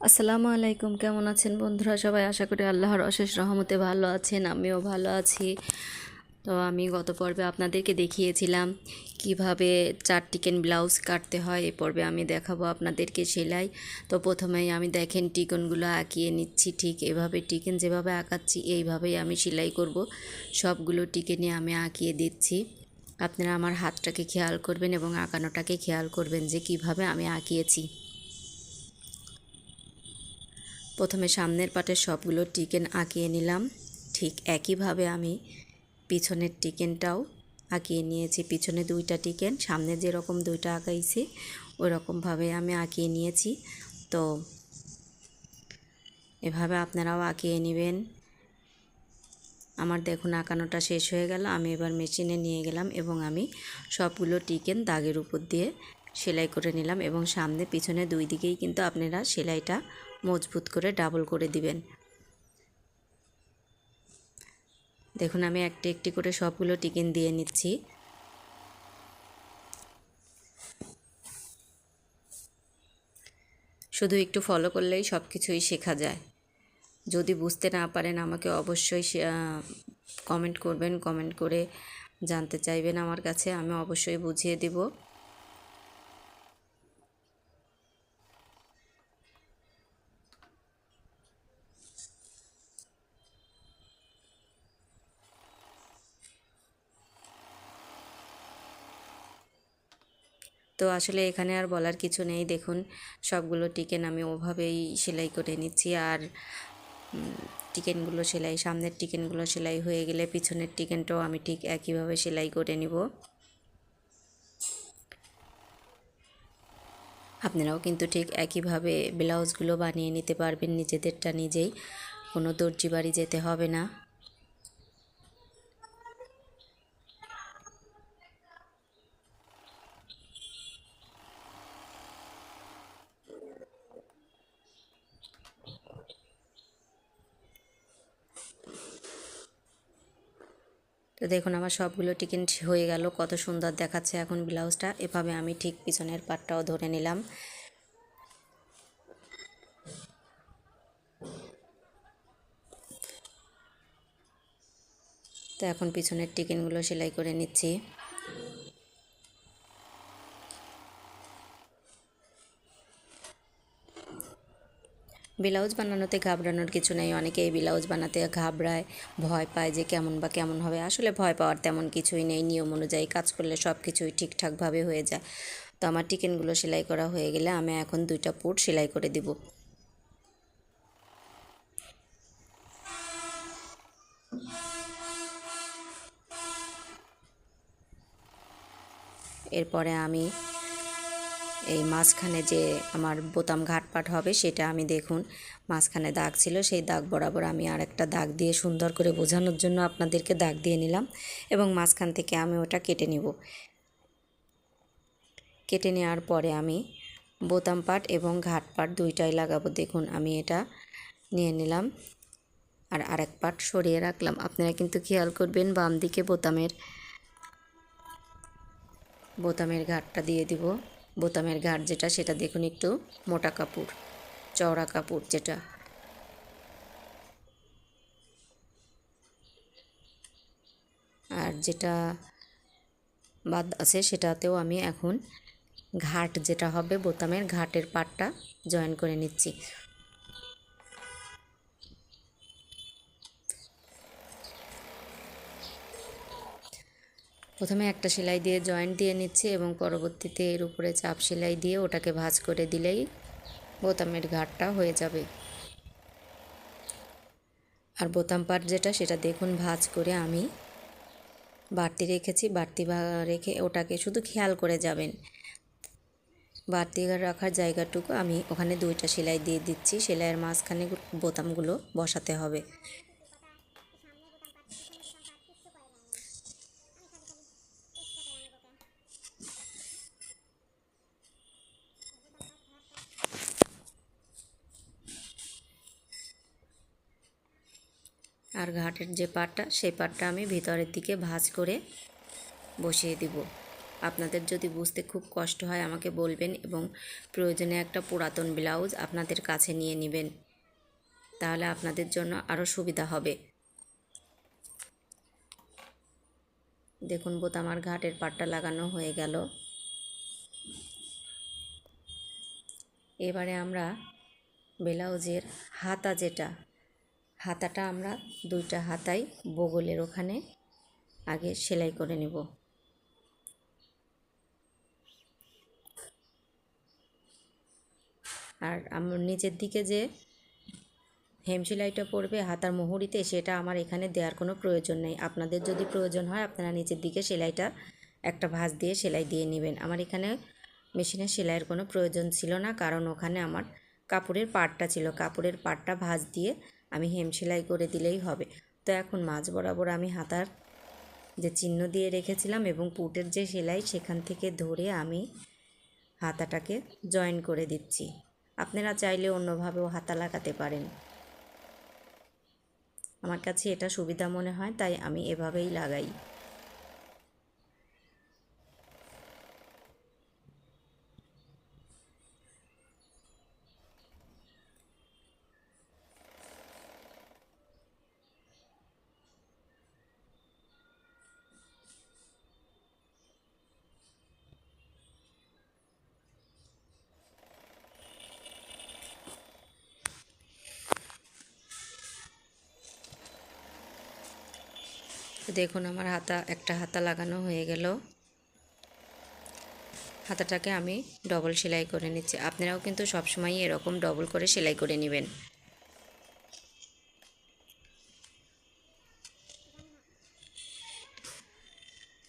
আসসালামু আলাইকুম, কেমন আছেন বন্ধুরা? সবাই আশা করি আল্লাহর অশেষ রহমতে ভালো আছেন, আমিও ভালো আছি। তো আমি গত পর্বে আপনাদেরকে দেখিয়েছিলাম কীভাবে চার টিকেন ব্লাউজ কাটতে হয়, এ পর্বে আমি দেখাবো আপনাদেরকে সেলাই। তো প্রথমেই আমি দেখেন টিকনগুলো আঁকিয়ে নিচ্ছি, ঠিক এভাবে টিকেন যেভাবে আঁকাচ্ছি, এইভাবেই আমি সেলাই করব। সবগুলো টিকেনে আমি আঁকিয়ে দিচ্ছি। আপনারা আমার হাতটাকে খেয়াল করবেন এবং আঁকানোটাকে খেয়াল করবেন যে কীভাবে আমি আঁকিয়েছি। প্রথমে সামনের পাটের সবগুলো টিকেন আঁকিয়ে নিলাম। ঠিক একইভাবে আমি পিছনের টিকেনটাও আঁকিয়ে নিয়েছি। পিছনে দুইটা টিকেন, সামনে যেরকম দুইটা আঁকাইছি ওই রকমভাবে আমি আঁকিয়ে নিয়েছি। তো এভাবে আপনারাও আঁকিয়ে নেবেন। আমার দেখুন আঁকানোটা শেষ হয়ে গেল, আমি এবার মেশিনে নিয়ে গেলাম এবং আমি সবগুলো টিকেন দাগের উপর দিয়ে সেলাই করে নিলাম এবং সামনে পিছনে দুই দিকেই কিন্তু আপনারা সেলাইটা মজবুত করে ডাবল করে দিবেন। দেখুন, আমি একটি একটি করে সবগুলো টিকেন দিয়ে নিচ্ছি। শুধু একটু ফলো করলেই সব কিছুই শেখা যায়। যদি বুঝতে না পারেন, আমাকে অবশ্যই কমেন্ট করবেন। কমেন্ট করে জানতে চাইবেন আমার কাছে, আমি অবশ্যই বুঝিয়ে দিব। তো আসলে এখানে আর বলার কিছু নেই। দেখুন, সবগুলো টিকেন আমি ওভাবেই সেলাই করে নিচ্ছি আর টিকেনগুলো সেলাই, সামনের টিকেনগুলো সেলাই হয়ে গেলে পিছনের টিকেনটাও আমি ঠিক একইভাবে সেলাই করে নিব। আপনারাও কিন্তু ঠিক একইভাবে ব্লাউজগুলো বানিয়ে নিতে পারবেন নিজেদেরটা নিজেই। কোনো দর্জি বাড়ি যেতে হবে না। তো দেখুন, আমার সবগুলো টিকেন হয়ে গেল। কত সুন্দর দেখাচ্ছে এখন ব্লাউজটা। এভাবে আমি ঠিক পিছনের পাটটাও ধরে নিলাম। তো এখন পিছনের টিকেনগুলো সেলাই করে নিচ্ছি। ব্লাউজ বানানোতে ঘাবড়ানোর কিছু নেই। অনেকেই ব্লাউজ বানাতে ঘাবড়ায়, ভয় পায় যে কেমন বা কেমন হবে। আসলে ভয় পাওয়ার তেমন কিছুই নেই। নিয়ম অনুযায়ী কাজ করলে সব কিছুই ঠিকঠাকভাবে হয়ে যায়। তো আমার টিকেনগুলো সেলাই করা হয়ে গেলে আমি এখন দুইটা পুট সেলাই করে দিব। এরপরে আমি এই মাঝখানে যে আমার বোতাম ঘাটপাট হবে, সেটা আমি দেখুন, মাঝখানে দাগ ছিল, সেই দাগ বরাবর আমি আর একটা দাগ দিয়ে সুন্দর করে বোঝানোর জন্য আপনাদেরকে দাগ দিয়ে নিলাম এবং মাঝখান থেকে আমি ওটা কেটে নিব। কেটে নেওয়ার পরে আমি বোতাম পাট এবং ঘাট পাট দুইটাই লাগাবো। দেখুন, আমি এটা নিয়ে নিলাম আর আরেক পাট সরিয়ে রাখলাম। আপনারা কিন্তু খেয়াল করবেন বাম দিকে বোতামের বোতামের ঘাটটা দিয়ে দিব। বোতামের ঘাট যেটা, সেটা দেখুন একটু, মোটা কাপড়, চওড়া কাপড় যেটা। আর যেটা বাদ আছে, সেটাতেও আমি এখন ঘাট যেটা হবে, বোতামের ঘাটের পাটটা জয়েন করে নিচ্ছি। প্রথমে একটা সেলাই দিয়ে জয়েন্ট দিয়ে নিচ্ছি এবং পরবর্তীতে এর উপরে চাপ সেলাই দিয়ে ওটাকে ভাঁজ করে দিলেই বোতামের ঘাটটা হয়ে যাবে। আর বোতাম পাট যেটা, সেটা দেখুন ভাঁজ করে আমি বাড়তি রেখেছি। বাড়তি রেখে ওটাকে শুধু খেয়াল করে যাবেন। বাড়তি রাখার জায়গাটুকু আমি ওখানে দুইটা সেলাই দিয়ে দিচ্ছি। সেলাইয়ের মাঝখানে বোতামগুলো বসাতে হবে। আর ঘাটের যে পাটটা সেই পাটটা আমি ভিতরের দিকে ভাঁজ করে বসিয়ে দিব। আপনাদের যদি বুঝতে খুব কষ্ট হয়, আমাকে বলবেন এবং প্রয়োজনে একটা পুরাতন ব্লাউজ আপনাদের কাছে নিয়ে নেবেন। তাহলে আপনাদের জন্য আরও সুবিধা হবে। দেখুন বোত আমার ঘাটের পাটটা লাগানো হয়ে গেল। এবারে আমরা ব্লাউজের হাতা যেটা হাতাটা আমরা দুইটা হাতাই বগলের ওখানে আগে সেলাই করে নেব। আর আমার নিচের দিকে যে হেম সেলাইটা পড়বে হাতার মোহরিতে, সেটা আমার এখানে দেওয়ার কোনো প্রয়োজন নেই। আপনাদের যদি প্রয়োজন হয়, আপনারা নিচের দিকে সেলাইটা একটা ভাঁজ দিয়ে সেলাই দিয়ে নেবেন। আমার এখানে মেশিনে সেলাইয়ের কোনো প্রয়োজন ছিল না, কারণ ওখানে আমার কাপড়ের পাটটা ছিল। কাপড়ের পাটটা ভাঁজ দিয়ে আমি হেম সেলাই করে দিলেই হবে। তো এখন মাঝ বরাবর আমি হাতার যে চিহ্ন দিয়ে রেখেছিলাম এবং পুটের যে সেলাই, সেখান থেকে ধরে আমি হাতাটাকে জয়েন করে দিচ্ছি। আপনারা চাইলে অন্যভাবেও হাতা লাগাতে পারেন। আমার কাছে এটা সুবিধা মনে হয়, তাই আমি এভাবেই লাগাই। দেখুন আমার হাতা, একটা হাতা লাগানো হয়ে গেল। হাতাটাকে আমি ডবল সেলাই করে নিচ্ছি। আপনারাও কিন্তু সবসময় এরকম ডবল করে সেলাই করে নেবেন।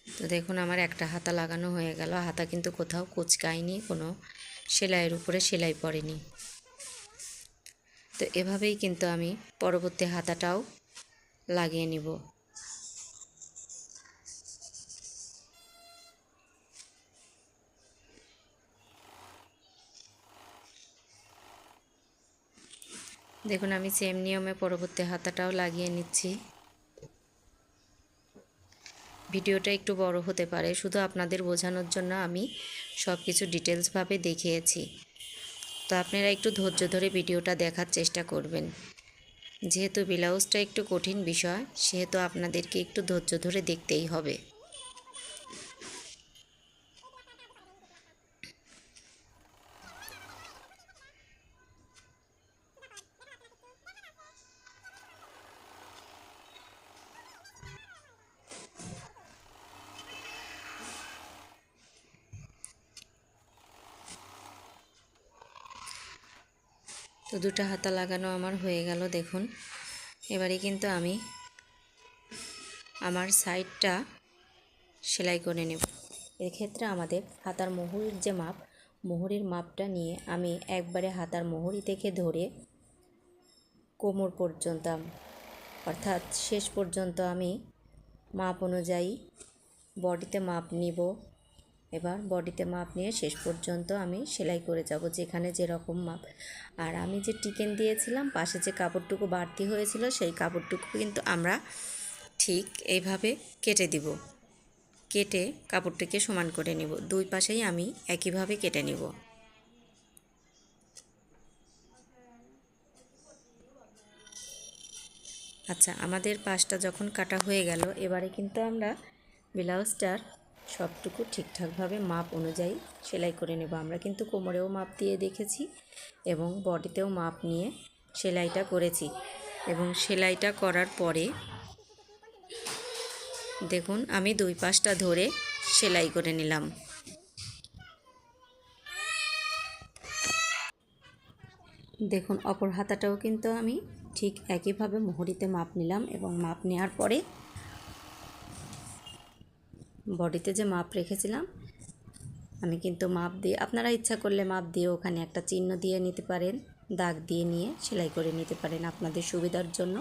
তো দেখুন আমার একটা হাতা লাগানো হয়ে গেল। হাতা কিন্তু কোথাও কুচকায়নি, কোনো সেলাইয়ের উপরে সেলাই পড়েনি। তো এভাবেই কিন্তু আমি পরবর্তী হাতাটাও লাগিয়ে নিব। দেখুন, আমি সেম নিয়মে পরবর্তী হাতাটাও লাগিয়ে নিচ্ছি। ভিডিওটা একটু বড় হতে পারে, শুধু আপনাদের বোঝানোর জন্য আমি সব কিছু ডিটেলসভাবে দেখিয়েছি। তো আপনারা একটু ধৈর্য ধরে ভিডিওটা দেখার চেষ্টা করবেন। যেহেতু ব্লাউজটা একটু কঠিন বিষয়, সেহেতু আপনাদেরকে একটু ধৈর্য ধরে দেখতেই হবে। তো দুটো হাতা লাগানো আমার হয়ে গেল, দেখুন। এবারে কিন্তু আমি আমার সাইডটা সেলাই করে নেব। এক্ষেত্রে আমাদের হাতার মোহরির যে মাপ, মোহরির মাপটা নিয়ে আমি একবারে হাতার মোহরি থেকে ধরে কোমর পর্যন্ত, অর্থাৎ শেষ পর্যন্ত আমি মাপ অনুযায়ী বডিতে মাপ নিব। এবার বডিতে মাপ নিয়ে শেষ পর্যন্ত আমি সেলাই করে যাব, যেখানে যেরকম মাপ। আর আমি যে টিকেন দিয়েছিলাম, পাশে যে কাপড়টুকু বাড়তি হয়েছিল, সেই কাপড়টুকু কিন্তু আমরা ঠিক এইভাবে কেটে দিব। কেটে কাপড়টিকে সমান করে নেব। দুই পাশেই আমি একইভাবে কেটে নেব। আচ্ছা আমাদের পাশটা যখন কাটা হয়ে গেল, এবারে কিন্তু আমরা ব্লাউজটার সবটুকু ঠিকঠাকভাবে মাপ অনুযায়ী সেলাই করে নেব। আমরা কিন্তু কোমরেও মাপ দিয়ে দেখেছি এবং বডিতেও মাপ নিয়ে সেলাইটা করেছি এবং সেলাইটা করার পরে দেখুন, আমি দুই পাশটা ধরে সেলাই করে নিলাম। দেখুন, অপর হাতাটাও কিন্তু আমি ঠিক একইভাবে মোহরিতে মাপ নিলাম এবং মাপ নেওয়ার পরে বডিতে যে মাপ রেখেছিলাম, আমি কিন্তু মাপ দিয়ে, আপনারা ইচ্ছা করলে মাপ দিয়ে ওখানে একটা চিহ্ন দিয়ে নিতে পারেন, দাগ দিয়ে নিয়ে সেলাই করে নিতে পারেন আপনাদের সুবিধার জন্য।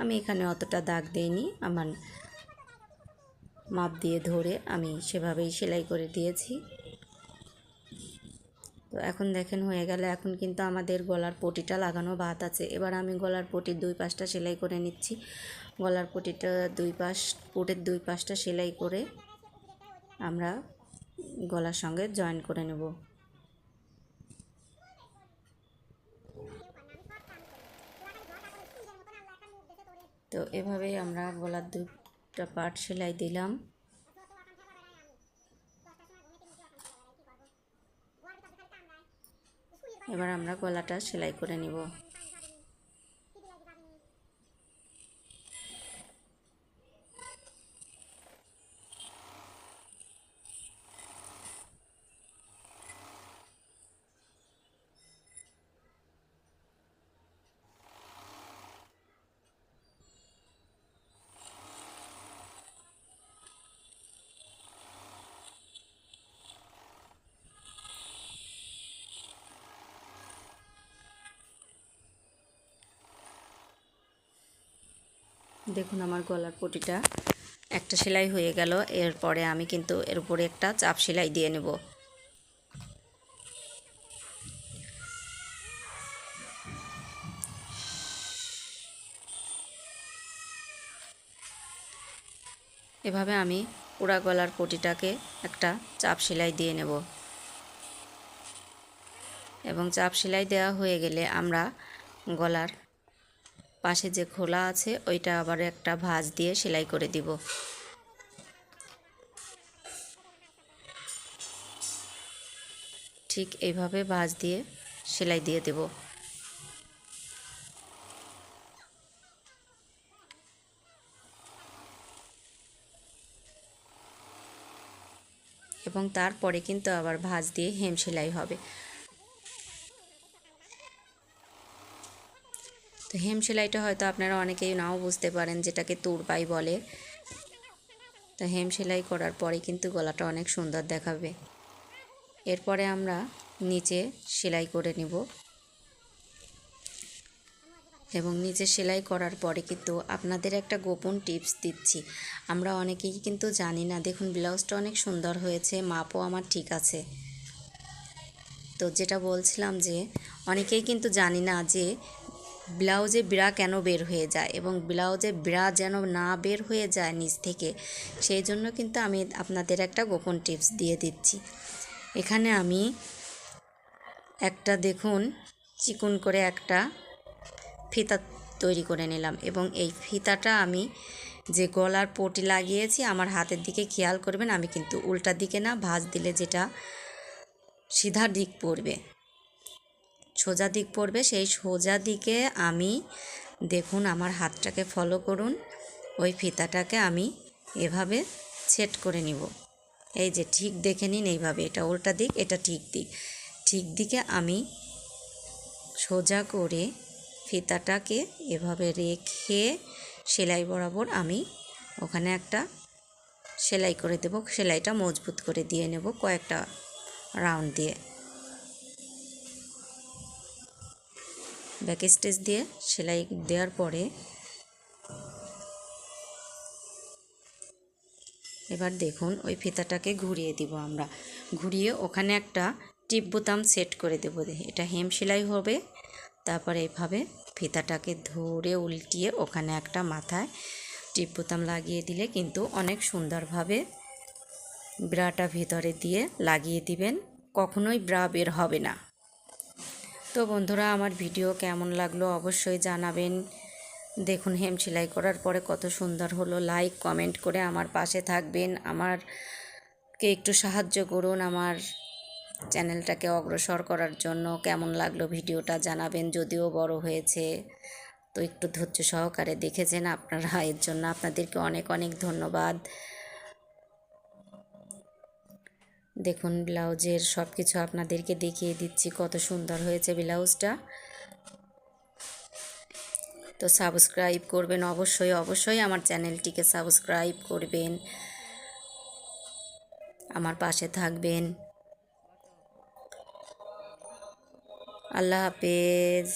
আমি এখানে অতটা দাগ দিইনি, আমার মাপ দিয়ে ধরে আমি সেভাবেই সেলাই করে দিয়েছি। তো এখন দেখেন হয়ে গেলে, এখন কিন্তু আমাদের গলার পটিটা লাগানো বাদ আছে। এবার আমি গলার পটির দুই পাশটা সেলাই করে নিচ্ছি। গলার পটিটা দুই পাশ, পটের দুই পাশটা সেলাই করে আমরা গলার সঙ্গে জয়েন করে নেব। তো এভাবেই আমরা গলার দুটা পার্ট সেলাই দিলাম। এবার আমরা গলাটা সেলাই করে নিব। দেখুন আমার গলার পটিটা। একটা সেলাই হয়ে গেল, এরপরে আমি কিন্তু এর উপরে একটা চাপ সেলাই দিয়ে নেব। এভাবে আমি পুরা গলার পটিটাকে একটা চাপ সেলাই দিয়ে নেব। এবং চাপ সেলাই দেওয়া হয়ে গেলে আমরা গলার পাশে যে খোলা আছে, ওইটা আবার একটা ভাঁজ দিয়ে সেলাই করে দিব। ঠিক এইভাবে ভাঁজ দিয়ে সেলাই দিয়ে দেব। এবং তারপরে কিন্তু আবার ভাঁজ দিয়ে হেম সেলাই হবে। তো হেম সেলাইটা হয়তো আপনারা অনেকেই নাও বুঝতে পারেন, যেটাকে তুরপাই বলে। তো হেম সেলাই করার পরে কিন্তু গলাটা অনেক সুন্দর দেখাবে। এরপরে আমরা নিচে সেলাই করে নিব। এবং নিচে সেলাই করার পরে কিন্তু আপনাদের একটা গোপন টিপস দিচ্ছি। আমরা অনেকেই কিন্তু জানি না, দেখুন ব্লাউজটা অনেক সুন্দর হয়েছে, মাপও আমার ঠিক আছে। তো যেটা বলছিলাম যে, অনেকেই কিন্তু জানি না যে ব্লাউজে ব্রা কেন বের হয়ে যায় এবং ব্লাউজে ব্রা যেন না বের হয়ে যায় নিচ থেকে, সেই জন্য কিন্তু আমি আপনাদের একটা গোপন টিপস দিয়ে দিচ্ছি। এখানে আমি একটা দেখুন, চিকন করে একটা ফিতা তৈরি করে নিলাম এবং এই ফিতাটা আমি যে গলার পটি লাগিয়েছি, আমার হাতের দিকে খেয়াল করবেন, আমি কিন্তু উল্টা দিকে না, ভাঁজ দিলে যেটা সিধা দিক পড়বে। সোজা দিক পড়বে, সেই সোজা দিকে আমি, দেখুন আমার হাতটাকে ফলো করুন, ওই ফিতাটাকে আমি এভাবে সেট করে নিব। এই যে ঠিক দেখে নিন এইভাবে, এটা উল্টা দিক, এটা ঠিক দিক। ঠিক দিকে আমি সোজা করে ফিতাটাকে এভাবে রেখে সেলাই বরাবর আমি ওখানে একটা সেলাই করে দেব, সেলাইটা মজবুত করে দিয়ে নেব কয়েকটা রাউন্ড দিয়ে। ব্যাক স্টেচ দিয়ে সেলাই দেওয়ার পরে এবার দেখুন ওই ফিতাটাকে ঘুরিয়ে দিব আমরা। ঘুরিয়ে ওখানে একটা টিপ বোতাম সেট করে দেবো। এটা হেম সেলাই হবে। তারপরে এভাবে ফিতাটাকে ধরে উল্টিয়ে ওখানে একটা মাথায় টিপ বোতাম লাগিয়ে দিলে কিন্তু অনেক সুন্দরভাবে ব্রাটা ভিতরে দিয়ে লাগিয়ে দিবেন। কখনোই ব্রা বের হবে না। তো বন্ধুরা, আমার ভিডিও কেমন লাগল অবশ্যই জানাবেন। দেখুন, হেম সেলাই করার পরে কত সুন্দর হলো। লাইক কমেন্ট করে আমার পাশে থাকবেন। আমারকে একটু সাহায্য করুন আমার চ্যানেলটাকে অগ্রসর করার জন্য। কেমন লাগল ভিডিওটা জানাবেন, যদিও বড় হয়েছে। তো একটু ধৈর্য সহকারে দেখেছেন আপনারা, এর জন্য আপনাদেরকে অনেক অনেক ধন্যবাদ। দেখুন, ব্লাউজের সব কিছু আপনাদেরকে দেখিয়ে দিচ্ছি কত সুন্দর হয়েছে ব্লাউজটা। তো সাবস্ক্রাইব করবেন অবশ্যই অবশ্যই আমার চ্যানেলটিকে সাবস্ক্রাইব করবেন, আমার পাশে থাকবেন। আল্লাহ হাফেজ।